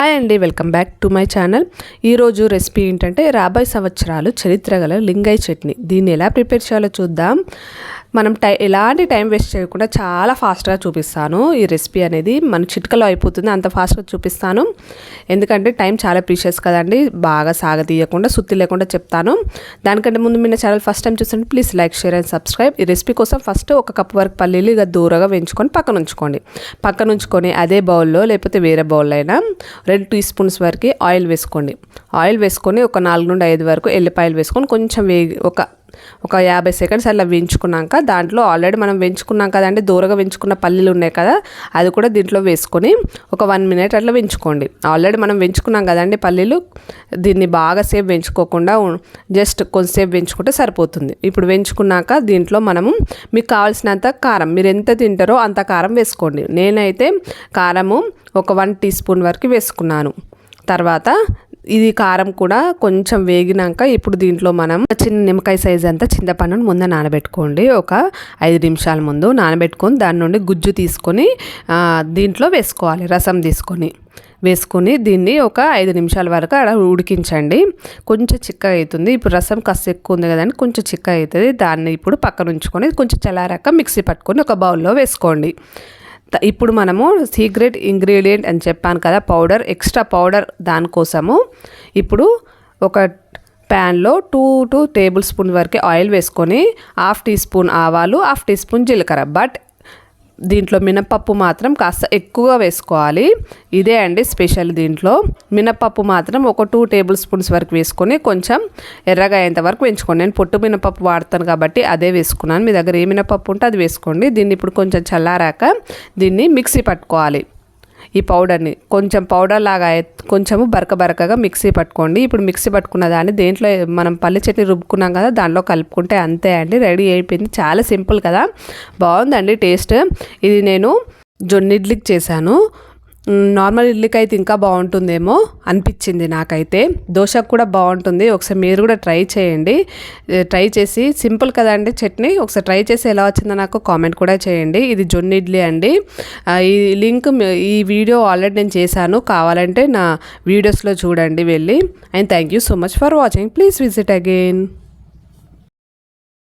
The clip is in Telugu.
హాయ్ అండి welcome back to my channel. ఈరోజు రెసిపీ ఏంటంటే రాబోయే సంవత్సరాలు చరిత్ర గల లింగాయి చట్నీ. దీన్ని ఎలా ప్రిపేర్ చేయాలో చూద్దాం. మనం టై ఎలాంటి టైం వేస్ట్ చేయకుండా చాలా ఫాస్ట్గా చూపిస్తాను. ఈ రెసిపీ అనేది మన చిట్కలో అయిపోతుంది అంత ఫాస్ట్గా చూపిస్తాను. ఎందుకంటే టైం చాలా ప్రీషియస్ కదండి బాగా సాగతీయకుండా సుత్తి లేకుండా చెప్తాను. దానికంటే ముందు మీ ఛానల్ ఫస్ట్ టైం చూస్తుంటే please like share and subscribe. ఈ రెసిపీ కోసం ఫస్ట్ ఒక కప్పు వరకు పల్లీలు ఇక దూరగా వేయించుకొని పక్కన ఉంచుకోండి. పక్కన ఉంచుకొని అదే బౌల్లో లేకపోతే వేరే బౌల్లో అయినా రెండు టీ స్పూన్స్ వరకు ఆయిల్ వేసుకోండి. ఆయిల్ వేసుకొని ఒక నాలుగు నుండి ఐదు వరకు ఎల్లిపాయలు వేసుకొని కొంచెం వేగి ఒక ఒక యాభై సెకండ్స్ అలా వేయించుకున్నాక దాంట్లో ఆల్రెడీ మనం వేయించుకున్నాం కదండి దూరగా వేయించుకున్న పల్లీలు ఉన్నాయి కదా అది కూడా దీంట్లో వేసుకొని ఒక వన్ మినిట్ అట్లా వేయించుకోండి. ఆల్రెడీ మనం వేయించుకున్నాం కదండి పల్లీలు దీన్ని బాగా సేపు వేయించుకోకుండా జస్ట్ కొంతసేపు వేయించుకుంటే సరిపోతుంది. ఇప్పుడు వేయించుకున్నాక దీంట్లో మనము మీకు కావాల్సినంత కారం మీరు ఎంత తింటారో అంత కారం వేసుకోండి. నేనైతే కారము ఒక వన్ టీ స్పూన్ వరకు వేసుకున్నాను. తర్వాత ఇది కారం కూడా కొంచెం వేగినాక ఇప్పుడు దీంట్లో మనం చిన్న నిమ్మకాయ సైజ్ అంతా చింతపండును ముందు నానబెట్టుకోండి. ఒక ఐదు నిమిషాల ముందు నానబెట్టుకొని దాని నుండి గుజ్జు తీసుకొని దీంట్లో వేసుకోవాలి రసం తీసుకొని. వేసుకొని దీన్ని ఒక ఐదు నిమిషాల వరకు అక్కడ ఉడికించండి. కొంచెం చిక్కగా అవుతుంది. ఇప్పుడు రసం కాస్త ఎక్కువ ఉంది కదండి కొంచెం చిక్కగా అవుతుంది. దాన్ని ఇప్పుడు పక్కన ఉంచుకొని కొంచెం చల్లారాక మిక్సీ పట్టుకొని ఒక బౌల్లో వేసుకోండి. ఇప్పుడు మనము సీక్రెట్ ఇంగ్రీడియంట్ అని చెప్పాను కదా పౌడర్ ఎక్స్ట్రా పౌడర్ దానికోసము ఇప్పుడు ఒక ప్యాన్లో టూ టూ టేబుల్ స్పూన్ వరకే ఆయిల్ వేసుకొని హాఫ్ టీ స్పూన్ ఆవాలు హాఫ్ టీ స్పూన్ జీలకర్ర. బట్ దీంట్లో మినపప్పు మాత్రం కాస్త ఎక్కువగా వేసుకోవాలి. ఇదే అండి స్పెషల్ దీంట్లో. మినపప్పు మాత్రం ఒక టూ టేబుల్ స్పూన్స్ వరకు వేసుకొని కొంచెం ఎర్రగా అయ్యేంత వరకు వేయించుకోండి. నేను పొట్టు మినపప్పు వాడతాను కాబట్టి అదే వేసుకున్నాను. మీ దగ్గర ఏ మినపప్పు ఉంటే అది వేసుకోండి. దీన్ని ఇప్పుడు కొంచెం చల్లారాక దీన్ని మిక్సీ పట్టుకోవాలి. ఈ పౌడర్ని. కొంచెం పౌడర్ లాగా కొంచెము బరక బరకగా మిక్సీ పట్టుకోండి. ఇప్పుడు మిక్సీ పట్టుకున్న దాన్ని దేంట్లో మనం పల్లి చట్నీ రుబ్బుకున్నాం కదా దాంట్లో కలుపుకుంటే అంతే అండి. రెడీ అయిపోయింది. చాలా సింపుల్ కదా. బాగుందండి టేస్ట్. ఇది నేను జొన్నిడ్లీకి చేశాను. నార్మల్ ఇడ్లీకి అయితే ఇంకా బాగుంటుందేమో అనిపించింది నాకైతే. దోశకు కూడా బాగుంటుంది. ఒకసారి మీరు కూడా ట్రై చేయండి. ట్రై చేసి సింపుల్ కదండి చట్నీ? ఒకసారి ట్రై చేసి ఎలా వచ్చిందో నాకు కామెంట్ కూడా చేయండి. ఇది జొన్న ఇడ్లీ అండి. ఈ లింక్ ఈ వీడియో ఆల్రెడీ నేను చేశాను. కావాలంటే నా వీడియోస్లో చూడండి వెళ్ళి. And thank you so much for watching. Please visit again.